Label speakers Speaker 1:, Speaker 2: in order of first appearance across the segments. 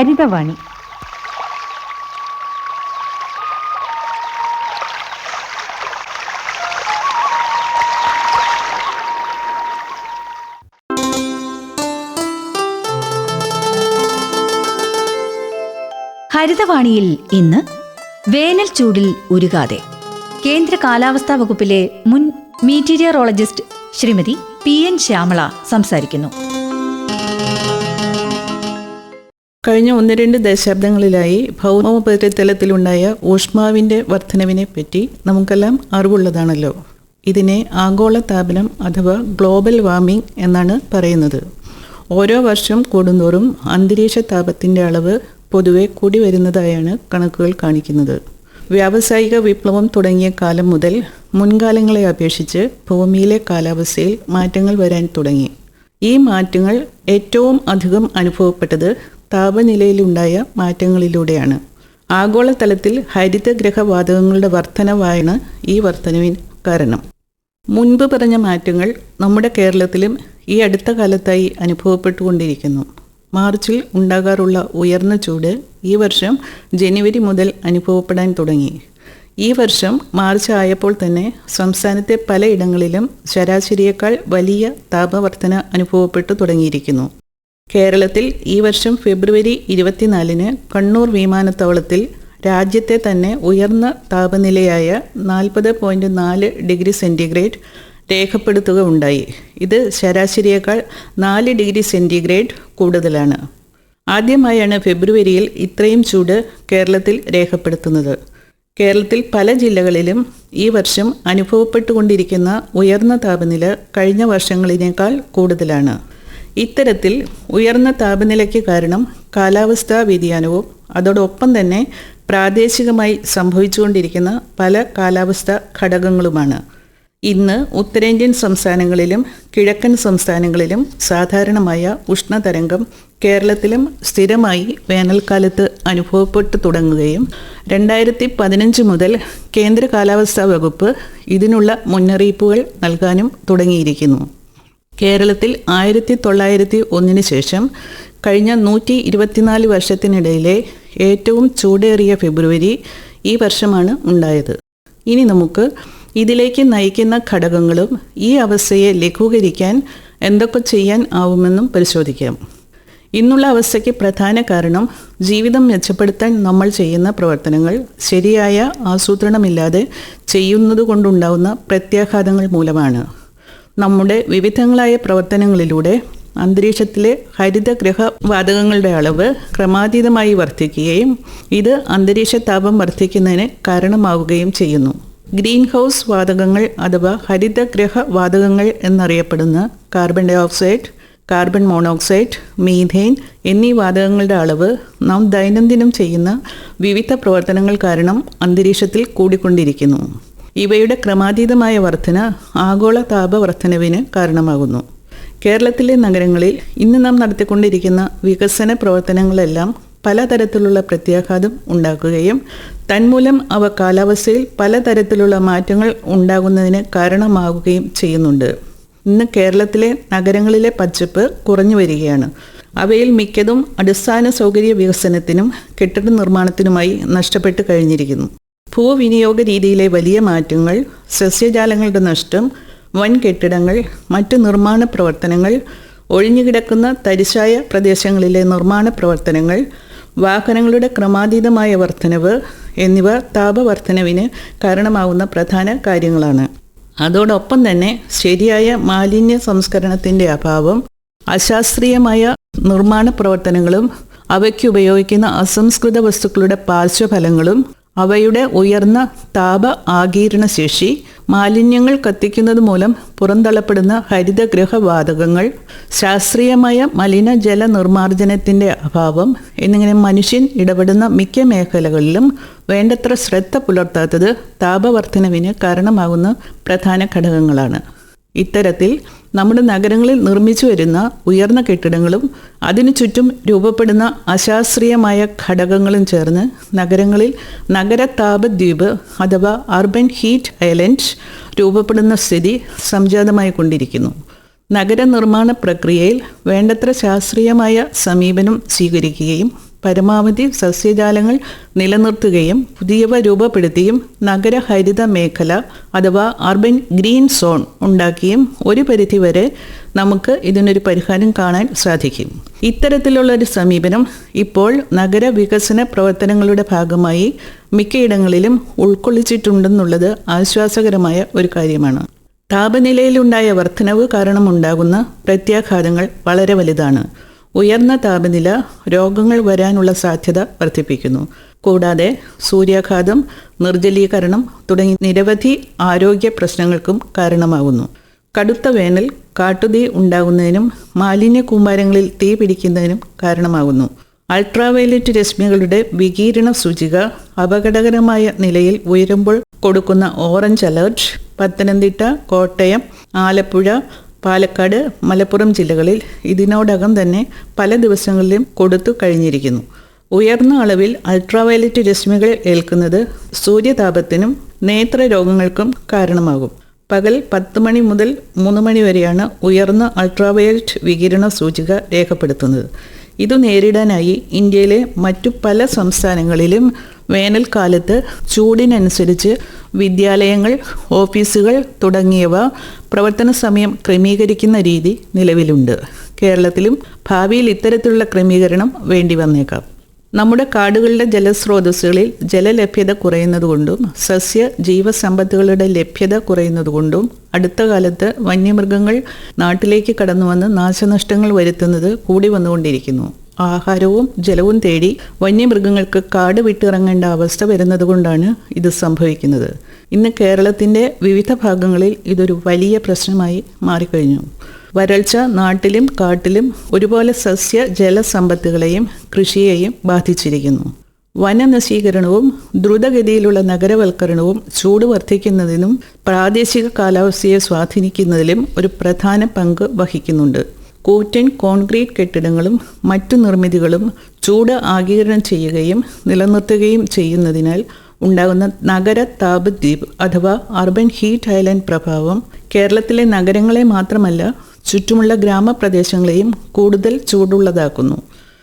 Speaker 1: ഹരിതവാണി.
Speaker 2: ഹരിതവാണിയിൽ ഇന്ന് വേനൽ ചൂടിൽ ഉരുകാതെ കേന്ദ്ര കാലാവസ്ഥാ വകുപ്പിലെ മുൻ meteorologist Shrimati P N Shyamala സംസാരിക്കുന്നു.
Speaker 3: കഴിഞ്ഞ ഒന്ന് രണ്ട് ദശാബ്ദങ്ങളിലായി ഭൗമോപരിതലത്തിലുണ്ടായ ഊഷ്മാവിന്റെ വർധനവിനെ പറ്റി നമുക്കെല്ലാം അറിവുള്ളതാണല്ലോ. ഇതിനെ ആഗോള താപനം അഥവാ ഗ്ലോബൽ വാർമിംഗ് എന്നാണ് പറയുന്നത്. ഓരോ വർഷം കൂടുന്തോറും അന്തരീക്ഷ താപത്തിന്റെ അളവ് പൊതുവെ കൂടി വരുന്നതായാണ് കണക്കുകൾ കാണിക്കുന്നത്. വ്യാവസായിക വിപ്ലവം തുടങ്ങിയ കാലം മുതൽ മുൻകാലങ്ങളെ അപേക്ഷിച്ച് ഭൂമിയിലെ കാലാവസ്ഥയിൽ മാറ്റങ്ങൾ വരാൻ തുടങ്ങി. ഈ മാറ്റങ്ങൾ ഏറ്റവും അധികം അനുഭവപ്പെട്ടത് താപനിലയിലുണ്ടായ മാറ്റങ്ങളിലൂടെയാണ്. ആഗോളതലത്തിൽ ഹരിതഗ്രഹവാതകങ്ങളുടെ വർധനവായാണ് ഈ വർധനവിന് കാരണം. മുൻപ് പറഞ്ഞ മാറ്റങ്ങൾ നമ്മുടെ കേരളത്തിലും ഈ അടുത്ത കാലത്തായി അനുഭവപ്പെട്ടുകൊണ്ടിരിക്കുന്നു. മാർച്ചിൽ ഉണ്ടാകാറുള്ള ഉയർന്ന ചൂട് ഈ വർഷം ജനുവരി മുതൽ അനുഭവപ്പെടാൻ തുടങ്ങി. ഈ വർഷം മാർച്ച് ആയപ്പോൾ തന്നെ സംസ്ഥാനത്തെ പലയിടങ്ങളിലും ശരാശരിയേക്കാൾ വലിയ താപവർധന അനുഭവപ്പെട്ടു തുടങ്ങിയിരിക്കുന്നു. കേരളത്തിൽ ഈ വർഷം ഫെബ്രുവരി ഇരുപത്തിനാലിന് കണ്ണൂർ വിമാനത്താവളത്തിൽ രാജ്യത്തെ തന്നെ ഉയർന്ന താപനിലയായ നാൽപ്പത് പോയിന്റ് നാല് ഡിഗ്രി സെന്റിഗ്രേഡ് രേഖപ്പെടുത്തുക ഉണ്ടായി ഇത് ശരാശരിയേക്കാൾ നാല് ഡിഗ്രി സെന്റിഗ്രേഡ് കൂടുതലാണ്. ആദ്യമായാണ് ഫെബ്രുവരിയിൽ ഇത്രയും ചൂട് കേരളത്തിൽ രേഖപ്പെടുത്തുന്നത്. കേരളത്തിൽ പല ജില്ലകളിലും ഈ വർഷം അനുഭവപ്പെട്ടുകൊണ്ടിരിക്കുന്ന ഉയർന്ന താപനില കഴിഞ്ഞ വർഷങ്ങളിനേക്കാൾ കൂടുതലാണ്. ഇത്തരത്തിൽ ഉയർന്ന താപനിലയ്ക്ക് കാരണം കാലാവസ്ഥാ വ്യതിയാനവും അതോടൊപ്പം തന്നെ പ്രാദേശികമായി സംഭവിച്ചുകൊണ്ടിരിക്കുന്ന പല കാലാവസ്ഥാ ഘടകങ്ങളുമാണ്. ഇന്ന് ഉത്തരേന്ത്യൻ സംസ്ഥാനങ്ങളിലും കിഴക്കൻ സംസ്ഥാനങ്ങളിലും സാധാരണമായ ഉഷ്ണതരംഗം കേരളത്തിലും സ്ഥിരമായി വേനൽക്കാലത്ത് അനുഭവപ്പെട്ടു തുടങ്ങുകയും രണ്ടായിരത്തി പതിനഞ്ച് മുതൽ കേന്ദ്ര കാലാവസ്ഥാ വകുപ്പ് ഇതിനുള്ള മുന്നറിയിപ്പുകൾ നൽകാനും തുടങ്ങിയിരിക്കുന്നു. കേരളത്തിൽ ആയിരത്തി തൊള്ളായിരത്തി ഒന്നിന് ശേഷം കഴിഞ്ഞ നൂറ്റി ഇരുപത്തിനാല് വർഷത്തിനിടയിലെ ഏറ്റവും ചൂടേറിയ ഫെബ്രുവരി ഈ വർഷമാണ് ഉണ്ടായത്. ഇനി നമുക്ക് ഇതിലേക്ക് നയിക്കുന്ന ഘടകങ്ങളും ഈ അവസ്ഥയെ ലഘൂകരിക്കാൻ എന്തൊക്കെ ചെയ്യാൻ ആവുമെന്നും പരിശോധിക്കാം. ഇന്നുള്ള അവസ്ഥയ്ക്ക് പ്രധാന കാരണം ജീവിതം മെച്ചപ്പെടുത്താൻ നമ്മൾ ചെയ്യുന്ന പ്രവർത്തനങ്ങൾ ശരിയായ ആസൂത്രണമില്ലാതെ ചെയ്യുന്നതുകൊണ്ടുണ്ടാവുന്ന പ്രത്യാഘാതങ്ങൾ മൂലമാണ്. നമ്മുടെ വിവിധങ്ങളായ പ്രവർത്തനങ്ങളിലൂടെ അന്തരീക്ഷത്തിലെ ഹരിതഗ്രഹ വാതകങ്ങളുടെ അളവ് ക്രമാതീതമായി വർദ്ധിക്കുകയും ഇത് അന്തരീക്ഷ താപം വർദ്ധിക്കുന്നതിന് കാരണമാവുകയും ചെയ്യുന്നു. ഗ്രീൻ ഹൗസ് വാതകങ്ങൾ അഥവാ ഹരിതഗ്രഹ വാതകങ്ങൾ എന്നറിയപ്പെടുന്ന carbon dioxide carbon monoxide methane എന്നീ വാതകങ്ങളുടെ അളവ് നാം ദൈനംദിനം ചെയ്യുന്ന വിവിധ പ്രവർത്തനങ്ങൾ കാരണം അന്തരീക്ഷത്തിൽ കൂടിക്കൊണ്ടിരിക്കുന്നു. ഇവയുടെ ക്രമാതീതമായ വർധന ആഗോള താപവർധനവിന് കാരണമാകുന്നു. കേരളത്തിലെ നഗരങ്ങളിൽ ഇന്ന് നാം നടത്തിക്കൊണ്ടിരിക്കുന്ന വികസന പ്രവർത്തനങ്ങളെല്ലാം പലതരത്തിലുള്ള പ്രത്യാഘാതം ഉണ്ടാക്കുകയും തന്മൂലം അവ കാലാവസ്ഥയിൽ പലതരത്തിലുള്ള മാറ്റങ്ങൾ ഉണ്ടാകുന്നതിന് കാരണമാകുകയും ചെയ്യുന്നുണ്ട്. ഇന്ന് കേരളത്തിലെ നഗരങ്ങളിലെ പച്ചപ്പ് കുറഞ്ഞു വരികയാണ്. അവയിൽ മിക്കതും അടിസ്ഥാന സൗകര്യ വികസനത്തിനും കെട്ടിട നിർമ്മാണത്തിനുമായി നഷ്ടപ്പെട്ട് കഴിഞ്ഞിരിക്കുന്നു. ഭൂവിനിയോഗ രീതിയിലെ വലിയ മാറ്റങ്ങൾ സസ്യജാലങ്ങളുടെ നഷ്ടം വൻ കെട്ടിടങ്ങൾ മറ്റ് നിർമ്മാണ പ്രവർത്തനങ്ങൾ ഒഴിഞ്ഞുകിടക്കുന്ന തരിശായ പ്രദേശങ്ങളിലെ നിർമ്മാണ പ്രവർത്തനങ്ങൾ വാഹനങ്ങളുടെ ക്രമാതീതമായ വർധനവ് എന്നിവ താപവർധനവിന് കാരണമാകുന്ന പ്രധാന കാര്യങ്ങളാണ്. അതോടൊപ്പം തന്നെ ശരിയായ മാലിന്യ സംസ്കരണത്തിന്റെ അഭാവം അശാസ്ത്രീയമായ നിർമ്മാണ പ്രവർത്തനങ്ങളും അവയ്ക്ക് ഉപയോഗിക്കുന്ന അസംസ്കൃത വസ്തുക്കളുടെ പാർശ്വഫലങ്ങളും അവയുടെ ഉയർന്ന താപ ആഗീരണ ശേഷി മാലിന്യങ്ങൾ കത്തിക്കുന്നത് മൂലം പുറന്തള്ളപ്പെടുന്ന ഹരിതഗ്രഹവാതകങ്ങൾ ശാസ്ത്രീയമായ മലിനജല നിർമ്മാർജനത്തിന്റെ അഭാവം എന്നിങ്ങനെ മനുഷ്യൻ ഇടപെടുന്ന മിക്ക മേഖലകളിലും വേണ്ടത്ര ശ്രദ്ധ പുലർത്താത്തത് താപവർധനവിന് കാരണമാകുന്ന പ്രധാന ഘടകങ്ങളാണ്. ഇത്തരത്തിൽ നമ്മുടെ നഗരങ്ങളിൽ നിർമ്മിച്ചു വരുന്ന ഉയർന്ന കെട്ടിടങ്ങളും അതിനു ചുറ്റും രൂപപ്പെടുന്ന അശാസ്ത്രീയമായ ഘടകങ്ങളും ചേർന്ന് നഗരങ്ങളിൽ നഗര താപദ്വീപ് അഥവാ അർബൻ ഹീറ്റ് ഐലൻഡ് രൂപപ്പെടുന്ന സ്ഥിതി സംജാതമായി കൊണ്ടിരിക്കുന്നു. നഗരനിർമ്മാണ പ്രക്രിയയിൽ വേണ്ടത്ര ശാസ്ത്രീയമായ സമീപനം സ്വീകരിക്കുകയും പരമാവധി സസ്യജാലങ്ങൾ നിലനിർത്തുകയും പുതിയവ രൂപപ്പെടുത്തിയും നഗര ഹരിത മേഖല അഥവാ അർബൻ ഗ്രീൻ സോൺ ഉണ്ടാക്കിയും ഒരു പരിധിവരെ നമുക്ക് ഇതിനൊരു പരിഹാരം കാണാൻ സാധിക്കും. ഇത്തരത്തിലുള്ള ഒരു സമീപനം ഇപ്പോൾ നഗര വികസന പ്രവർത്തനങ്ങളുടെ ഭാഗമായി മിക്കയിടങ്ങളിലും ഉൾക്കൊള്ളിച്ചിട്ടുണ്ടെന്നുള്ളത് ആശ്വാസകരമായ ഒരു കാര്യമാണ്. താപനിലയിലുണ്ടായ വർധനവ് കാരണമുണ്ടാകുന്ന പ്രത്യാഘാതങ്ങൾ വളരെ വലുതാണ്. ഉയർന്ന താപനില രോഗങ്ങൾ വരാനുള്ള സാധ്യത വർദ്ധിപ്പിക്കുന്നു. കൂടാതെ സൂര്യാഘാതം നിർജലീകരണം തുടങ്ങി നിരവധി ആരോഗ്യ പ്രശ്നങ്ങൾക്കും കാരണമാകുന്നു കടുത്ത വേനൽ കാട്ടുതീ ഉണ്ടാകുന്നതിനും മാലിന്യ കൂമ്പാരങ്ങളിൽ തീ പിടിക്കുന്നതിനും കാരണമാകുന്നു അൾട്രാവയലറ്റ് രശ്മികളുടെ വികിരണ സൂചിക അപകടകരമായ നിലയിൽ ഉയരുമ്പോൾ കൊടുക്കുന്ന ഓറഞ്ച് അലർട്ട് പത്തനംതിട്ട കോട്ടയം ആലപ്പുഴ പാലക്കാട് മലപ്പുറം ജില്ലകളിൽ ഇതിനോടകം തന്നെ പല ദിവസങ്ങളിലും കൊടുത്തു കഴിഞ്ഞിരിക്കുന്നു. ഉയർന്ന അളവിൽ അൾട്രാവയലറ്റ് രശ്മികൾ ഏൽക്കുന്നത് സൂര്യതാപത്തിനും നേത്രരോഗങ്ങൾക്കും കാരണമാകും. പകൽ പത്ത് മണി മുതൽ മൂന്ന് മണി വരെയാണ് ഉയർന്ന അൾട്രാവയലറ്റ് വികിരണ സൂചിക രേഖപ്പെടുത്തുന്നത്. ഇത് നേരിടാനായി ഇന്ത്യയിലെ മറ്റു പല സംസ്ഥാനങ്ങളിലും വേനൽക്കാലത്ത് ചൂടിനനുസരിച്ച് വിദ്യാലയങ്ങൾ ഓഫീസുകൾ തുടങ്ങിയവ പ്രവർത്തന സമയം ക്രമീകരിക്കുന്ന രീതി നിലവിലുണ്ട്. കേരളത്തിലും ഭാവിയിൽ ഇത്തരത്തിലുള്ള ക്രമീകരണം വേണ്ടി വന്നേക്കാം. നമ്മുടെ കാടുകളുടെ ജലസ്രോതസ്സുകളിൽ ജലലഭ്യത കുറയുന്നതുകൊണ്ടും സസ്യ ജീവസമ്പത്തുകളുടെ ലഭ്യത കുറയുന്നതുകൊണ്ടും അടുത്ത കാലത്ത് വന്യമൃഗങ്ങൾ നാട്ടിലേക്ക് കടന്നു വന്ന് നാശനഷ്ടങ്ങൾ വരുത്തുന്നത് കൂടി വന്നുകൊണ്ടിരിക്കുന്നു. ആഹാരവും ജലവും തേടി വന്യമൃഗങ്ങൾക്ക് കാട് വിട്ടിറങ്ങേണ്ട അവസ്ഥ വരുന്നതുകൊണ്ടാണ് ഇത് സംഭവിക്കുന്നത്. ഇന്ന് കേരളത്തിന്റെ വിവിധ ഭാഗങ്ങളിൽ ഇതൊരു വലിയ പ്രശ്നമായി മാറിക്കഴിഞ്ഞു. വരൾച്ച നാട്ടിലും കാട്ടിലും ഒരുപോലെ സസ്യ ജലസമ്പത്തുകളെയും കൃഷിയെയും ബാധിച്ചിരിക്കുന്നു. വനനശീകരണവും ദ്രുതഗതിയിലുള്ള നഗരവൽക്കരണവും ചൂട് വർദ്ധിക്കുന്നതിനും പ്രാദേശിക കാലാവസ്ഥയെ സ്വാധീനിക്കുന്നതിലും ഒരു പ്രധാന പങ്ക് വഹിക്കുന്നുണ്ട്. കൂറ്റൻ കോൺക്രീറ്റ് കെട്ടിടങ്ങളും മറ്റു നിർമ്മിതികളും ചൂട് ആഗിരണം ചെയ്യുകയും നിലനിർത്തുകയും ചെയ്യുന്നതിനാൽ ഉണ്ടാകുന്ന നഗര താപദ്വീപ് അഥവാ അർബൻ ഹീറ്റ് ഐലൻഡ് പ്രഭാവം കേരളത്തിലെ നഗരങ്ങളെ മാത്രമല്ല ചുറ്റുമുള്ള ഗ്രാമപ്രദേശങ്ങളെയും കൂടുതൽ ചൂടുള്ളതാക്കുന്നു.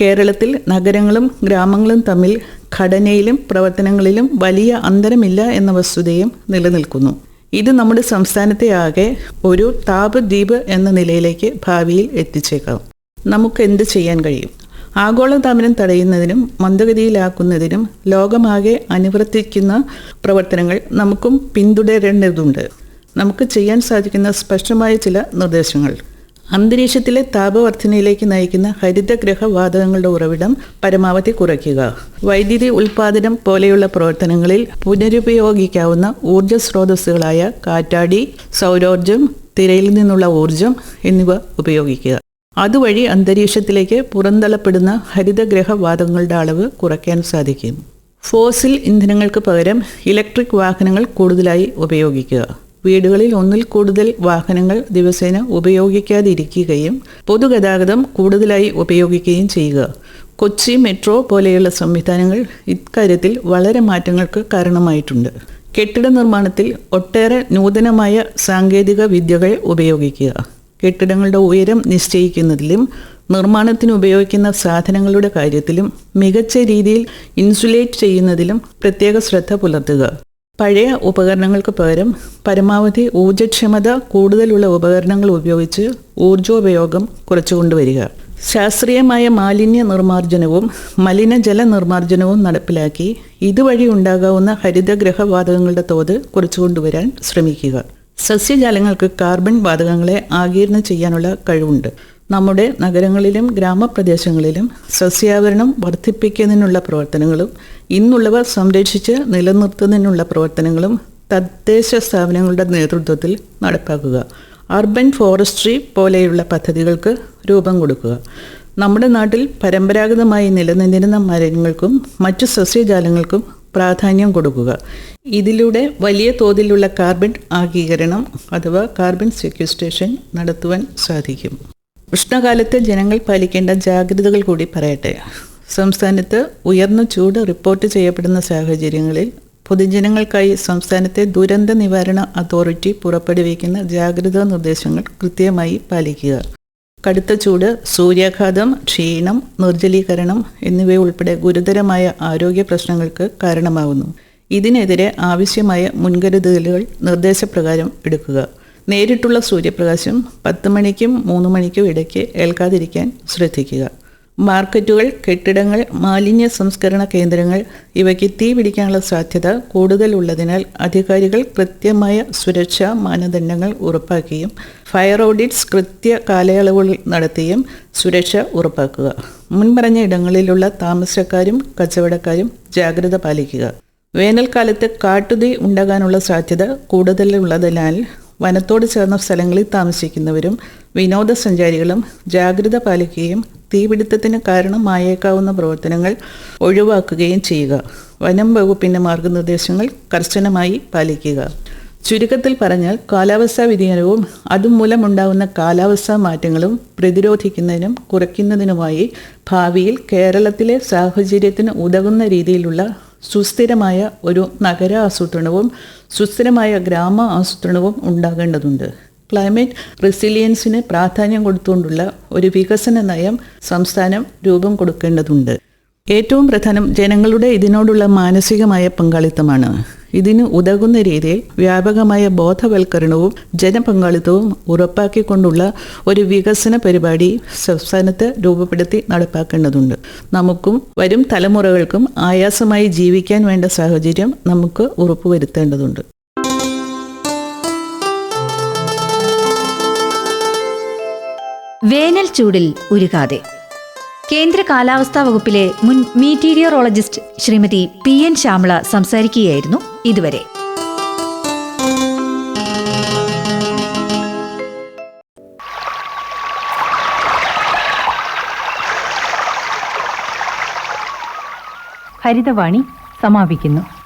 Speaker 3: കേരളത്തിൽ നഗരങ്ങളും ഗ്രാമങ്ങളും തമ്മിൽ ഘടനയിലും പ്രവർത്തനങ്ങളിലും വലിയ അന്തരമില്ല എന്ന വസ്തുതയും നിലനിൽക്കുന്നു. ഇത് നമ്മുടെ സംസ്ഥാനത്തെ ആകെ ഒരു താപദ്വീപ് എന്ന നിലയിലേക്ക് ഭാവിയിൽ എത്തിച്ചേക്കാം. നമുക്ക് എന്ത് ചെയ്യാൻ കഴിയും? ആഗോളതാപനം തടയുന്നതിനും മന്ദഗതിയിലാക്കുന്നതിനും ലോകമാകെ അനുവർത്തിക്കുന്ന പ്രവർത്തനങ്ങൾ നമുക്കും പിന്തുടരേണ്ടതുണ്ട്. നമുക്ക് ചെയ്യാൻ സാധിക്കുന്ന സ്പഷ്ടമായ ചില നിർദ്ദേശങ്ങൾ. അന്തരീക്ഷത്തിലെ താപവർധനയിലേക്ക് നയിക്കുന്ന ഹരിതഗ്രഹ വാതകങ്ങളുടെ ഉറവിടം പരമാവധി കുറയ്ക്കുക. വൈദ്യുതി ഉൽപാദനം പോലെയുള്ള പ്രവർത്തനങ്ങളിൽ പുനരുപയോഗിക്കാവുന്ന ഊർജ സ്രോതസ്സുകളായ കാറ്റാടി സൗരോർജം തിരയിൽ നിന്നുള്ള ഊർജം എന്നിവ ഉപയോഗിക്കുക. അതുവഴി അന്തരീക്ഷത്തിലേക്ക് പുറന്തള്ളപ്പെടുന്ന ഹരിതഗ്രഹ വാതകങ്ങളുടെ അളവ് കുറയ്ക്കാൻ സാധിക്കും. ഫോസിൽ ഇന്ധനങ്ങൾക്ക് പകരം ഇലക്ട്രിക് വാഹനങ്ങൾ കൂടുതലായി ഉപയോഗിക്കുക. വീടുകളിൽ ഒന്നിൽ കൂടുതൽ വാഹനങ്ങൾ ദിവസേന ഉപയോഗിക്കാതിരിക്കുകയും പൊതുഗതാഗതം കൂടുതലായി ഉപയോഗിക്കുകയും ചെയ്യുക. കൊച്ചി മെട്രോ പോലെയുള്ള സംവിധാനങ്ങൾ ഇക്കാര്യത്തിൽ വളരെ മാറ്റങ്ങൾക്ക് കാരണമായിട്ടുണ്ട്. കെട്ടിട നിർമ്മാണത്തിൽ ഒട്ടേറെ നൂതനമായ സാങ്കേതിക വിദ്യകൾ ഉപയോഗിക്കുക. കെട്ടിടങ്ങളുടെ ഉയരം നിശ്ചയിക്കുന്നതിലും നിർമ്മാണത്തിന് ഉപയോഗിക്കുന്ന സാധനങ്ങളുടെ കാര്യത്തിലും മികച്ച രീതിയിൽ ഇൻസുലേറ്റ് ചെയ്യുന്നതിലും പ്രത്യേക ശ്രദ്ധ പുലർത്തുക. പഴയ ഉപകരണങ്ങൾക്ക് പകരം പരമാവധി ഊർജക്ഷമത കൂടുതലുള്ള ഉപകരണങ്ങൾ ഉപയോഗിച്ച് ഊർജോപയോഗം കുറച്ചുകൊണ്ടുവരിക ശാസ്ത്രീയമായ മാലിന്യ നിർമ്മാർജനവും മലിനജല നിർമ്മാർജനവും നടപ്പിലാക്കി ഇതുവഴി ഉണ്ടാകാവുന്ന ഹരിതഗ്രഹവാതകങ്ങളുടെ തോത് കുറച്ചുകൊണ്ടുവരാൻ ശ്രമിക്കുക. സസ്യജാലങ്ങൾക്ക് കാർബൺ വാതകങ്ങളെ ആഗീരണം ചെയ്യാനുള്ള കഴിവുണ്ട്. നമ്മുടെ നഗരങ്ങളിലും ഗ്രാമപ്രദേശങ്ങളിലും സസ്യാവരണം വർദ്ധിപ്പിക്കുന്നതിനുള്ള പ്രവർത്തനങ്ങളും ഇന്നുള്ളവ സംരക്ഷിച്ച് നിലനിർത്തുന്നതിനുള്ള പ്രവർത്തനങ്ങളും തദ്ദേശ സ്ഥാപനങ്ങളുടെ നേതൃത്വത്തിൽ നടപ്പാക്കുക. അർബൻ ഫോറസ്ട്രി പോലെയുള്ള പദ്ധതികൾക്ക് രൂപം കൊടുക്കുക. നമ്മുടെ നാട്ടിൽ പരമ്പരാഗതമായി നിലനിന്നിരുന്ന മരങ്ങൾക്കും മറ്റു സസ്യജാലങ്ങൾക്കും പ്രാധാന്യം കൊടുക്കുക. ഇതിലൂടെ വലിയ തോതിലുള്ള കാർബൺ ആഗീകരണം അഥവാ കാർബൺ സെക്യുസ്ട്രേഷൻ നടത്തുവാൻ സാധിക്കും. ഉഷ്ണകാലത്ത് ജനങ്ങൾ പാലിക്കേണ്ട ജാഗ്രതകൾ കൂടി പറയട്ടെ. സംസ്ഥാനത്ത് ഉയർന്ന ചൂട് റിപ്പോർട്ട് ചെയ്യപ്പെടുന്ന സാഹചര്യങ്ങളിൽ പൊതുജനങ്ങൾക്കായി സംസ്ഥാനത്തെ ദുരന്ത നിവാരണ അതോറിറ്റി പുറപ്പെടുവിക്കുന്ന ജാഗ്രതാ നിർദ്ദേശങ്ങൾ കൃത്യമായി പാലിക്കുക. കടുത്ത ചൂട് സൂര്യാഘാതം ക്ഷീണം നിർജലീകരണം എന്നിവയുൾപ്പെടെ ഗുരുതരമായ ആരോഗ്യ പ്രശ്നങ്ങൾക്ക് കാരണമാകുന്നു ഇതിനെതിരെ ആവശ്യമായ മുൻകരുതലുകൾ നിർദ്ദേശപ്രകാരം എടുക്കുക. നേരിട്ടുള്ള സൂര്യപ്രകാശം പത്ത് മണിക്കും മൂന്ന് മണിക്കും ഇടയ്ക്ക് ഏൽക്കാതിരിക്കാൻ ശ്രദ്ധിക്കുക. മാർക്കറ്റുകൾ കെട്ടിടങ്ങൾ മാലിന്യ സംസ്കരണ കേന്ദ്രങ്ങൾ ഇവയ്ക്ക് തീ പിടിക്കാനുള്ള സാധ്യത കൂടുതലുള്ളതിനാൽ അധികാരികൾ കൃത്യമായ സുരക്ഷാ മാനദണ്ഡങ്ങൾ ഉറപ്പാക്കുകയും ഫയർ ഓഡിറ്റ്സ് കൃത്യ കാലയളവുകൾ നടത്തിയും സുരക്ഷ ഉറപ്പാക്കുക. മുൻപറഞ്ഞ ഇടങ്ങളിലുള്ള താമസക്കാരും കച്ചവടക്കാരും ജാഗ്രത പാലിക്കുക. വേനൽക്കാലത്ത് കാട്ടുതീ ഉണ്ടാകാനുള്ള സാധ്യത കൂടുതലുള്ളതിനാൽ വനത്തോട് ചേർന്ന സ്ഥലങ്ങളിൽ താമസിക്കുന്നവരും വിനോദസഞ്ചാരികളും ജാഗ്രത പാലിക്കുകയും തീപിടുത്തത്തിന് കാരണമായേക്കാവുന്ന പ്രവർത്തനങ്ങൾ ഒഴിവാക്കുകയും ചെയ്യുക. വനം വകുപ്പിന്റെ മാർഗനിർദ്ദേശങ്ങൾ കർശനമായി പാലിക്കുക. ചുരുക്കത്തിൽ പറഞ്ഞാൽ കാലാവസ്ഥാ വ്യതിയാനവും അതുമൂലമുണ്ടാകുന്ന കാലാവസ്ഥാ മാറ്റങ്ങളും പ്രതിരോധിക്കുന്നതിനും കുറയ്ക്കുന്നതിനുമായി ഭാവിയിൽ കേരളത്തിലെ സാഹചര്യത്തിന് ഉതകുന്ന രീതിയിലുള്ള സുസ്ഥിരമായ ഒരു നഗര ആസൂത്രണവും സുസ്ഥിരമായ ഗ്രാമ ആസൂത്രണവും ഉണ്ടാകേണ്ടതുണ്ട്. ക്ലൈമറ്റ് റെസിലിയൻസിന് പ്രാധാന്യം കൊടുത്തുകൊണ്ടുള്ള ഒരു വികസന നയം സംസ്ഥാനം രൂപം കൊടുക്കേണ്ടതുണ്ട്. ഏറ്റവും പ്രധാനം ജനങ്ങളുടെ ഇതിനോടുള്ള മാനസികമായ പങ്കാളിത്തമാണ്. ഇതിന് ഉതകുന്ന രീതിയിൽ വ്യാപകമായ ബോധവൽക്കരണവും ജനപങ്കാളിത്തവും ഉറപ്പാക്കിക്കൊണ്ടുള്ള ഒരു വികസന പരിപാടി സംസ്ഥാനത്ത് രൂപപ്പെടുത്തി നടപ്പാക്കേണ്ടതുണ്ട്. നമുക്കും വരും തലമുറകൾക്കും ആയാസമായി ജീവിക്കാൻ വേണ്ട സാഹചര്യം നമുക്ക് ഉറപ്പുവരുത്തേണ്ടതുണ്ട്.
Speaker 2: വേനൽ ചൂടിൽ ഉരുകാതെ. കേന്ദ്ര കാലാവസ്ഥാ വകുപ്പിലെ മുൻ meteorologist Shrimati P N Shyamala സംസാരിക്കുകയായിരുന്നു ഇതുവരെ.
Speaker 1: ഹരിതവാണി സമാപിക്കുന്നു.